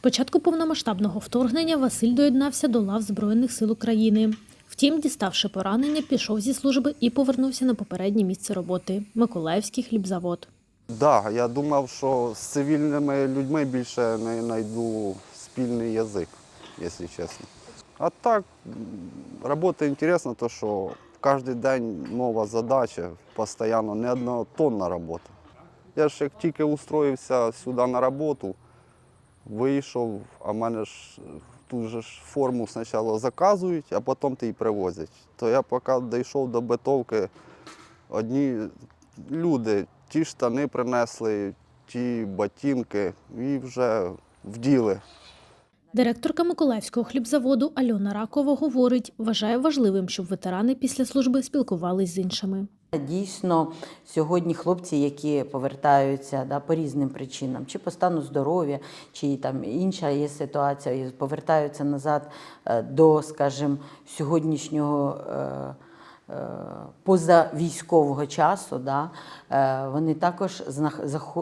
початку повномасштабного вторгнення Василь доєднався до лав Збройних сил України. Втім, діставши поранення, пішов зі служби і повернувся на попереднє місце роботи Миколаївський хлібзавод. Да, я думав, що з цивільними людьми більше не знайду спільний язик, якщо чесно. А так, робота інтересна, то що кожен день нова задача, постійно не однотонна робота. Я ж як тільки устроївся сюди на роботу, вийшов, а мене ж ту ж форму спочатку заказують, а потім ти її привозять. То я поки дійшов до битовки, одні люди ті штани принесли, ті ботинки і вже вділи. Директорка Миколаївського хлібзаводу Альона Ракова говорить, вважає важливим, щоб ветерани після служби спілкувались з іншими. Дійсно, сьогодні хлопці, які повертаються да, по різним причинам, чи по стану здоров'я, чи там інша є ситуація, повертаються назад е, до, скажімо, сьогоднішнього. Е, Позавійськового часу, да, е, вони також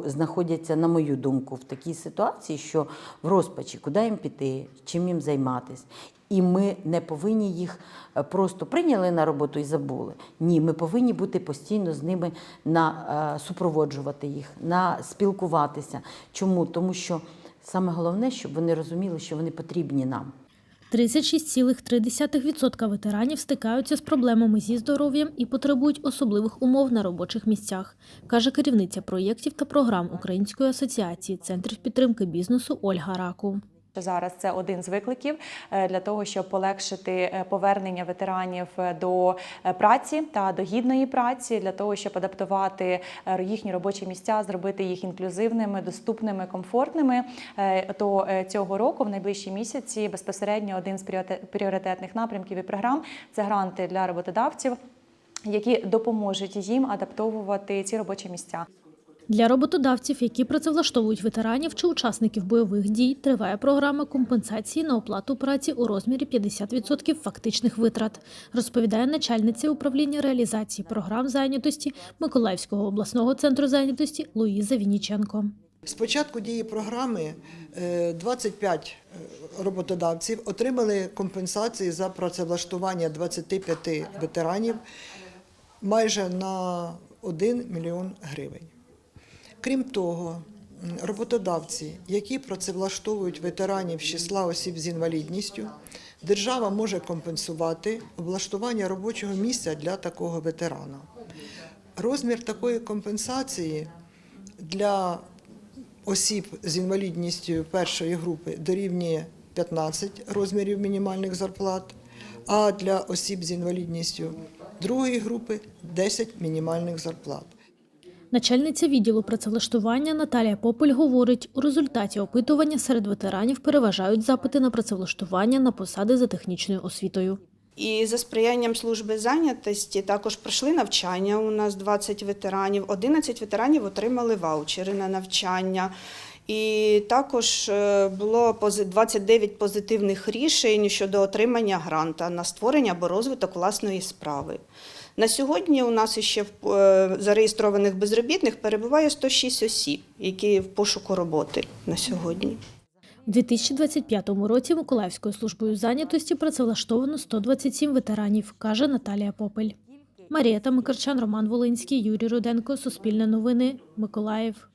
знаходяться, на мою думку, в такій ситуації, що в розпачі, куди їм піти, чим їм займатися. І ми не повинні їх е, просто прийняли на роботу і забули. Ні, ми повинні бути постійно з ними на супроводжувати їх, на спілкуватися. Чому? Тому що саме головне, щоб вони розуміли, що вони потрібні нам. 36,3% ветеранів стикаються з проблемами зі здоров'ям і потребують особливих умов на робочих місцях, каже керівниця проєктів та програм Української асоціації центрів підтримки бізнесу Ольга Раку. Зараз це один з викликів е, для того, щоб полегшити е, повернення ветеранів е, до праці та до гідної праці, для того, щоб адаптувати їхні робочі місця, зробити їх інклюзивними, доступними, комфортними. То цього року, в найближчі місяці, безпосередньо один з пріорите- пріоритетних напрямків і програм це гранти для роботодавців, які допоможуть їм адаптовувати ці робочі місця. Для роботодавців, які працевлаштовують ветеранів чи учасників бойових дій, триває програма компенсації на оплату праці у розмірі 50% фактичних витрат, розповідає начальниця управління реалізації програм зайнятості Миколаївського обласного центру зайнятості Луїза Вініченко. З початку дії програми е, 25 роботодавців отримали компенсації за працевлаштування 25 ветеранів майже на 1 мільйон гривень. Крім того, роботодавці, які працевлаштовують ветеранів з числа осіб з інвалідністю, держава може компенсувати облаштування робочого місця для такого ветерана. Розмір такої компенсації для осіб з інвалідністю першої групи дорівнює 15 розмірів мінімальних зарплат, а для осіб з інвалідністю другої групи 10 мінімальних зарплат. Начальниця відділу працевлаштування Наталія Попель говорить, у результаті опитування серед ветеранів переважають запити на працевлаштування на посади за технічною освітою. І за сприянням служби зайнятості також пройшли навчання. У нас 20 ветеранів, 11 ветеранів отримали ваучери на навчання. І також е, було пози- 29 позитивних рішень щодо отримання гранта на створення або розвиток власної справи. На сьогодні у нас ще в- е, зареєстрованих безробітних перебуває 106 осіб, які в пошуку роботи на сьогодні. У 2025 році Миколаївською службою зайнятості працевлаштовано 127 ветеранів, каже Наталія Попель. Марія Тамикарчан, Роман Волинський, Юрій Руденко, Суспільне новини, Миколаїв.